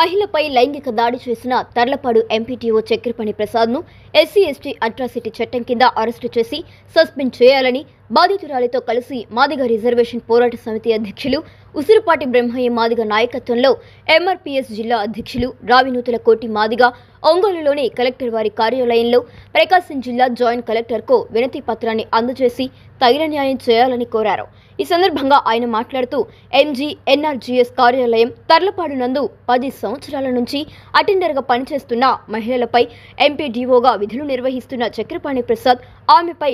మహిళపై లైంగిక దాడి చేసిన తర్లపాడు ఎంపీటీఓ చక్రపాణి ప్రసాద్ను ఎస్సీ ఎస్టీ అట్రాసిటీ చట్టం కింద అరెస్టు చేసి సస్పెండ్ చేయాలని బాధితురాలితో కలిసి మాదిగ రిజర్వేషన్ పోరాట సమితి అధ్యక్షులు ఉసిరిపాటి బ్రహ్మయ్య మాదిగ నాయకత్వంలో ఎంఆర్పీఎస్ జిల్లా అధ్యక్షులు రావినూతుల కోటి మాదిగ ఒంగోలులోని కలెక్టర్ వారి కార్యాలయంలో ప్రకాశం జిల్లా జాయింట్ కలెక్టర్కు వినతి పత్రాన్ని అందజేసి తగిన న్యాయం చేయాలని కోరారు. ఈ సందర్భంగా ఆయన మాట్లాడుతూ ఎంజీ ఎన్ఆర్జీఎస్ కార్యాలయం తర్లపాడు నందు పది సంవత్సరాల నుంచి అటెండర్గా పనిచేస్తున్న మహిళలపై ఎంపీడీఓగా విధులు నిర్వహిస్తున్న చక్రపాణి ప్రసాద్ ఆమెపై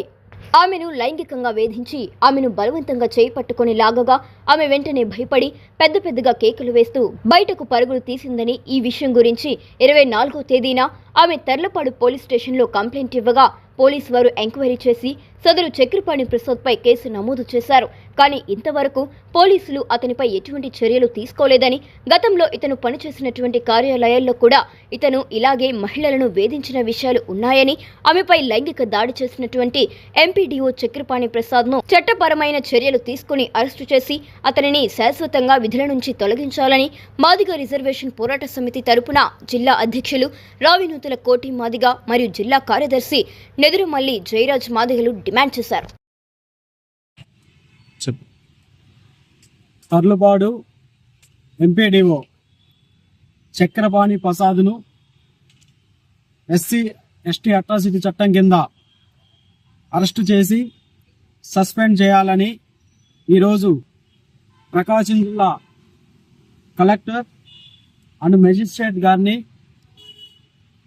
ఆమెను లైంగికంగా వేధించి ఆమెను బలవంతంగా చేయి పట్టుకొని లాగగా ఆమె వెంటనే భయపడి పెద్ద పెద్దగా కేకలు వేస్తూ బయటకు పరుగులు తీసిందని ఈ విషయం గురించి ఇరవై నాలుగో తేదీన ఆమె తర్లపాడు పోలీస్ స్టేషన్లో కంప్లైంట్ ఇవ్వగా పోలీసు వారు ఎంక్వైరీ చేసి సదరు చక్రపాణి ప్రసాద్పై కేసు నమోదు చేశారు. కానీ ఇంతవరకు పోలీసులు అతనిపై ఎటువంటి చర్యలు తీసుకోలేదని గతంలో ఇతను పనిచేసినటువంటి కార్యాలయాల్లో కూడా ఇతను ఇలాగే మహిళలను వేధించిన విషయాలు ఉన్నాయని ఆమెపై లైంగిక దాడి చేసినటువంటి ఎంపీడీఓ చక్రపాణి ప్రసాద్ను చట్టపరమైన చర్యలు తీసుకుని అరెస్టు చేసి అతనిని శాశ్వతంగా విధుల నుంచి తొలగించాలని మాదిగ రిజర్వేషన్ పోరాట సమితి తరపున జిల్లా అధ్యక్షులు రావినూతుల కోటి మాదిగ మరియు జిల్లా కార్యదర్శి మళ్ళీ జయరాజ్ మాదిగలు డిమాండ్ చేశారు. తర్లుబాడు ఎంపీడీఓ చక్రపాణి ప్రసాద్ను ఎస్సీ ఎస్టీ అట్రాసిటీ చట్టం కింద అరెస్టు చేసి సస్పెండ్ చేయాలని ఈరోజు ప్రకాశం జిల్లా కలెక్టర్ అండ్ మెజిస్ట్రేట్ గారిని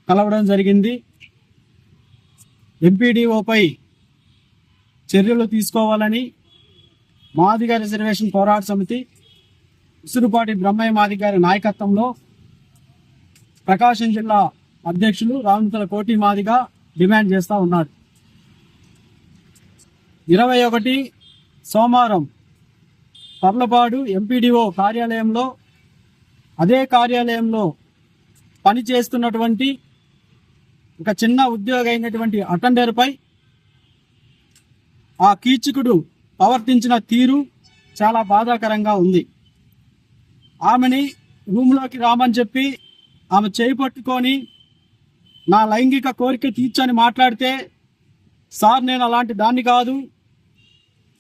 కలవడం జరిగింది. ఎంపీడీఓపై చర్యలు తీసుకోవాలని మాదిగ రిజర్వేషన్ పోరాట సమితి ఉసురుపాటి బ్రహ్మయ్య మాదిగారి నాయకత్వంలో ప్రకాశం జిల్లా అధ్యక్షులు రామతల కోటి మాదిగా డిమాండ్ చేస్తూ ఉన్నారు. ఇరవై ఒకటి సోమవారం పర్లపాడు ఎంపీడీఓ కార్యాలయంలో అదే కార్యాలయంలో పనిచేస్తున్నటువంటి ఒక చిన్న ఉద్యోగి అయినటువంటి అటెండర్పై ఆ కీచకుడు ప్రవర్తించిన తీరు చాలా బాధాకరంగా ఉంది. ఆమెని రూమ్లోకి రామని చెప్పి ఆమె చేయి పట్టుకొని నా లైంగిక కోరిక తీర్చని మాట్లాడితే సార్ నేను అలాంటి దాన్ని కాదు.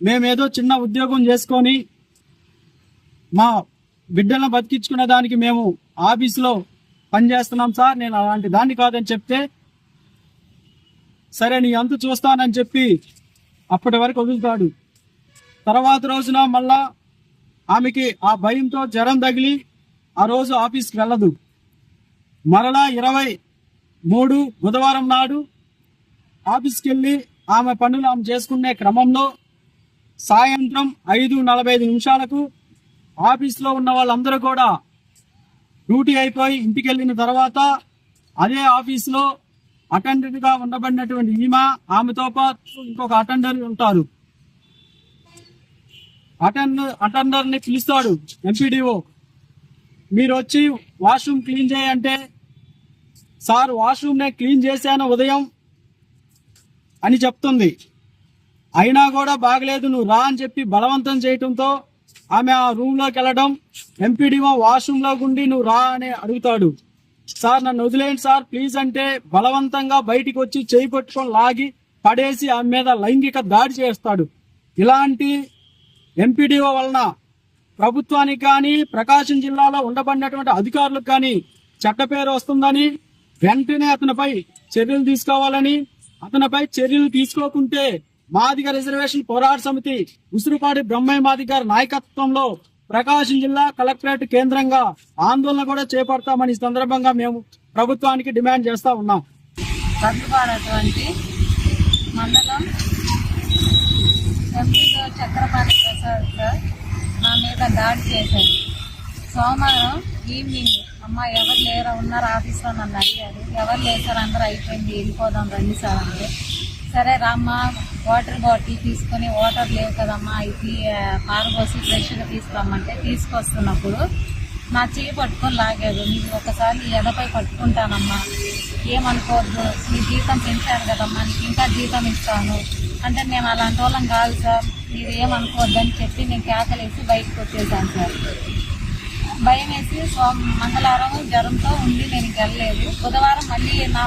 మేమేదో చిన్న ఉద్యోగం చేసుకొని మా బిడ్డలను బతికించుకునే దానికి మేము ఆఫీసులో పనిచేస్తున్నాం సార్. నేను అలాంటి దాన్ని కాదని చెప్తే సరే నీ అంతు చూస్తానని చెప్పి అప్పటి వరకు వదులుతాడు. తర్వాత రోజున మళ్ళా ఆమెకి ఆ భయంతో జ్వరం తగిలి ఆ రోజు ఆఫీస్కి వెళ్ళదు. మరలా ఇరవై మూడు బుధవారం నాడు ఆఫీస్కి వెళ్ళి ఆమె పనులు ఆమె చేసుకునే క్రమంలో సాయంత్రం ఐదు నలభై ఐదు నిమిషాలకు ఆఫీస్లో ఉన్న వాళ్ళందరూ కూడా డ్యూటీ అయిపోయి ఇంటికి వెళ్ళిన తర్వాత అదే ఆఫీస్లో అటెండెంట్గా ఉండబడినటువంటి ఈమె ఆమెతో పాటు ఇంకొక అటెండర్ ఉంటారు. అటెండర్ అటెండర్ని పిలుస్తాడు ఎంపీడీఓ. మీరు వచ్చి వాష్రూమ్ క్లీన్ చేయంటే సార్ వాష్రూమ్ నే క్లీన్ చేశాను ఉదయం అని చెప్తుంది. అయినా కూడా బాగలేదు నువ్వు రా అని చెప్పి బలవంతం చేయటంతో ఆమె ఆ రూమ్లోకి వెళ్ళడం ఎంపీడీఓ వాష్రూమ్లో గుండి నువ్వు రా అని అడుగుతాడు. సార్ నన్ను వదిలేయండి సార్. ప్లీజ్ అంటే బలవంతంగా బయటికి వచ్చి చేయి పట్టుకొని లాగి పడేసి ఆమె మీద లైంగిక దాడి చేస్తాడు. ఇలాంటి ఎంపీడీఓ వలన ప్రభుత్వానికి కానీ ప్రకాశం జిల్లాలో ఉండబడినటువంటి అధికారులకు కానీ చెడ్డ పేరు వస్తుందని వెంటనే అతనిపై చర్యలు తీసుకోవాలని అతనిపై చర్యలు తీసుకోకుంటే మాదిగ రిజర్వేషన్ పోరాట సమితి ఉసిరిపాడి బ్రహ్మయ్య మాదిగ గారి నాయకత్వంలో ప్రకాశం జిల్లా కలెక్టరేట్ కేంద్రంగా ఆందోళన కూడా చేపడతామని ఈ సందర్భంగా మేము ప్రభుత్వానికి డిమాండ్ చేస్తా ఉన్నాం. సర్దుబాడటువంటి మండలం ఎంపీతో చక్రపాణి ప్రసాద్ సార్ నా మీద దాడి చేశారు. సోమవారం ఈవినింగ్ అమ్మ ఎవరు లేరా ఉన్నారు ఆఫీస్లో నన్ను అడిగారు. ఎవరు లేరు సార్ అందరూ అయిపోయింది వెళ్ళిపోదాం రండి సార్ అంటే. సరే రామ్మ వాటర్ బాటిల్ తీసుకొని వాటర్ లేవు కదమ్మా ఇది పారబోసి ఫ్రెష్గా తీసుకురమ్మంటే తీసుకొస్తున్నప్పుడు నా చేయి పట్టుకొని లాగాడు నీకు ఒకసారి ఎదపై పట్టుకుంటానమ్మా. ఏమనుకోవద్దు నీ జీతం పెంచాను కదమ్మా నీకు ఇంకా జీతం ఇస్తాను. అంటే నేను అలాంటి వాళ్ళం కాదు సార్ మీరు ఏమనుకోవద్దని చెప్పి నేను కేకలేసి బయటకు వచ్చేసాను సార్. భయం వేసి మంగళవారం జ్వరంతో ఉండి నేను వెళ్ళలేదు. బుధవారం మళ్ళీ నా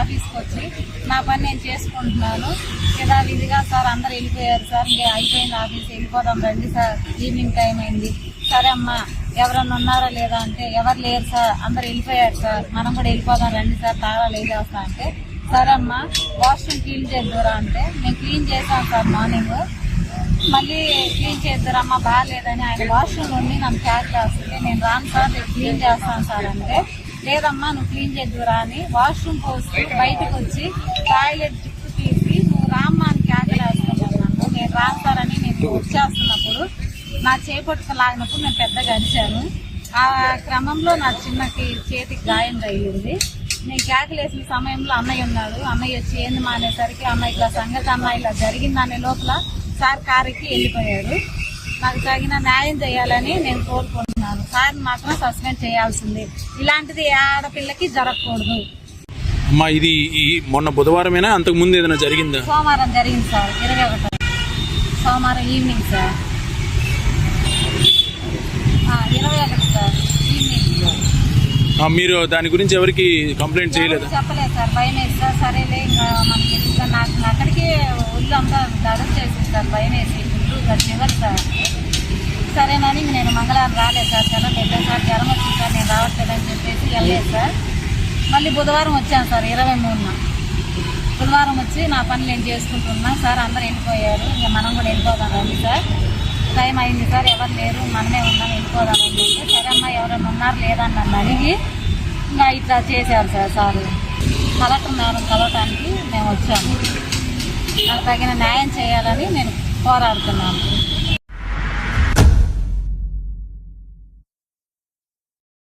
ఆఫీస్కి వచ్చి నా పని నేను చేసుకుంటున్నాను. యథావిధిగా సార్ అందరు వెళ్ళిపోయారు సార్. ఇంకా అయిపోయింది ఆఫీస్. వెళ్ళిపోదాం రండి సార్. ఈవినింగ్ టైం అయింది. సరే అమ్మా ఎవరన్నా ఉన్నారా లేదా అంటే ఎవరు లేరు సార్. అందరు వెళ్ళిపోయారు సార్. మనం కూడా వెళ్ళిపోదాం రండి సార్. తాళాలు వేసేస్తా అంటే సరే అమ్మా వాష్రూమ్ క్లీన్ చేద్దురా అంటే నేను క్లీన్ చేశాను సార్ మార్నింగ్. మళ్ళీ క్లీన్ చేద్దురమ్మా బాగాలేదని ఆయన వాష్రూమ్ నుండి నన్ను క్యాచ్ చేస్తుంది. నేను రాను సార్ నేను క్లీన్ చేస్తాను సార్ అంటే లేదమ్మా నువ్వు క్లీన్ చేద్దురా అని వాష్రూమ్ పోసి బయటకు వచ్చి టాయిలెట్ జిప్పు తీసి నువ్వు రామ్మా అని క్యాచ్ చేస్తున్నాను నేను రాను సార్ అని నేను వచ్చేస్తున్నప్పుడు నా చేపట్టుకు లాగినప్పుడు నేను పెద్దగా అరిచాను. ఆ క్రమంలో నా చిన్నకి చేతికి గాయం తగిలింది. నేను కేకలేసిన సమయంలో అన్నయ్య ఉన్నాడు. అన్నయ్య వచ్చి ఏంది మానేసరికి? అమ్మాయి ఇట్లా సంగతి అన్న ఇలా జరిగిందనే లోపల సార్ కారుకి వెళ్ళిపోయాడు. నాకు తగిన న్యాయం చేయాలని నేను కోరుకుంటున్నాను. సార్ మాత్రం సస్పెండ్ చేయాల్సింది. ఇలాంటిది ఆడపిల్లకి జరగకూడదు. అమ్మా ఇది ఈ మొన్న బుధవారమేనా? అంతకు ముందు ఏదైనా జరిగిందా? సోమవారం జరిగింది సార్. ఇరవై ఒకటి సోమవారం ఈవినింగ్ సార్. ఇరవై ఒకటి సార్. ఈవినింగ్ మీరు దాని గురించి ఎవరికి కంప్లైంట్ చేయలేదా? చెప్పలేదు సార్. భయం వేసి సార్ సరేలే ఇంకా మనకి నాకు అక్కడికి ఒళ్ళు అంతా దడలు చేసింది సార్ భయం వేసి ఫుల్ చివరి సార్. సరేనని నేను మంగళవారం రాలేదు సార్ జ్వరం పెద్ద సార్ జ్వరం వచ్చింది సార్ నేను రావట్లేదని చెప్పేసి వెళ్ళలేదు సార్. మళ్ళీ బుధవారం వచ్చాను సార్ ఇరవై మూడున. బుధవారం వచ్చి నా పని నేను చేసుకుంటున్నా సార్ అందరు వెళ్ళిపోయారు ఇంకా మనం కూడా వెళ్ళిపోదాం రండి సార్. టైం అయింది సార్ ఎవరు లేరు మనమే ఉన్నాం వెళ్ళిపోదాం అంటే సరే అమ్మా ఎవరైనా ఉన్నారు లేదని నన్ను అడిగి ఇంకా ఇట్లా చేశారు సార్ సార్. కలెక్టర్ మేడం కలవటానికి మేము వచ్చాము. నాకు తగిన న్యాయం చేయాలని నేను పోరాడుతున్నాను.